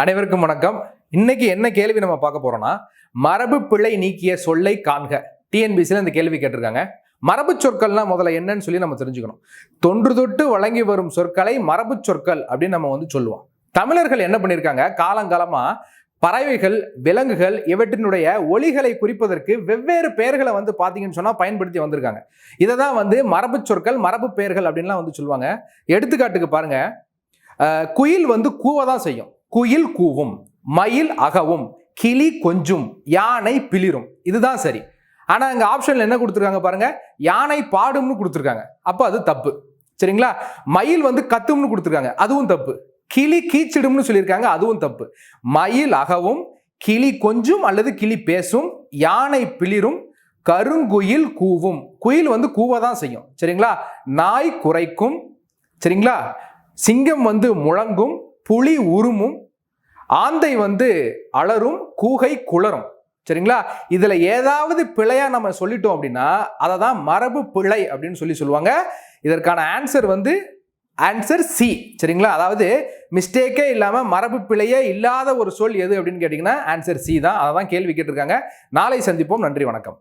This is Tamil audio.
அனைவருக்கும் வணக்கம். இன்னைக்கு என்ன கேள்வி நம்ம பார்க்க போறோம்னா மரபு பிழை நீக்கிய சொல்லை காண்க. டிஎன்பிசியில் இந்த கேள்வி கேட்டிருக்காங்க. மரபு சொற்கள்லாம் முதல்ல என்னன்னு சொல்லி நம்ம தெரிஞ்சுக்கணும். தொன்று தொட்டு வழங்கி வரும் சொற்களை மரபு சொற்கள் அப்படின்னு நம்ம வந்து சொல்லுவோம். தமிழர்கள் என்ன பண்ணியிருக்காங்க? காலங்காலமா பறவைகள் விலங்குகள் இவற்றினுடைய ஒளிகளை குறிப்பதற்கு வெவ்வேறு பெயர்களை வந்து பார்த்தீங்கன்னு சொன்னால் பயன்படுத்தி வந்திருக்காங்க. இதை தான் வந்து மரபு சொற்கள் மரபு பெயர்கள் அப்படின்லாம் வந்து சொல்லுவாங்க. எடுத்துக்காட்டுக்கு பாருங்க. குயில் வந்து கூவ தான் செய்யும். குயில் கூவும் மயில் அகவும் கிளி கொஞ்சும் யானை பிளிரும். இதுதான் சரி. ஆனால் அங்கே ஆப்ஷனில் என்ன கொடுத்துருக்காங்க பாருங்க? யானை பாடும்னு கொடுத்துருக்காங்க. அப்போ அது தப்பு. சரிங்களா? மயில் வந்து கத்தும்னு கொடுத்துருக்காங்க. அதுவும் தப்பு. கிளி கீச்சிடும்னு சொல்லியிருக்காங்க. அதுவும் தப்பு. மயில் அகவும் கிளி கொஞ்சும் அல்லது கிளி பேசும் யானை பிளிரும் கருங்குயில் கூவும். குயில் வந்து கூவ தான் செய்யும். சரிங்களா? நாய் குறைக்கும் சரிங்களா? சிங்கம் வந்து முழங்கும் புலி உருமும் ஆந்தை வந்து அலறும் கூகை குளரும். சரிங்களா? இதில் ஏதாவது பிழையா நம்ம சொல்லிட்டோம் அப்படின்னா அதை தான் மரபு பிழை அப்படின்னு சொல்லி சொல்லுவாங்க. இதற்கான ஆன்சர் வந்து ஆன்சர் சி சரிங்களா? அதாவது மிஸ்டேக்கே இல்லாமல் மரபு பிழையே இல்லாத ஒரு சொல் எது அப்படின்னு கேட்டிங்கன்னா ஆன்சர் சி தான். அதை தான் கேள்வி கேட்டிருக்காங்க. நாளை சந்திப்போம். நன்றி வணக்கம்.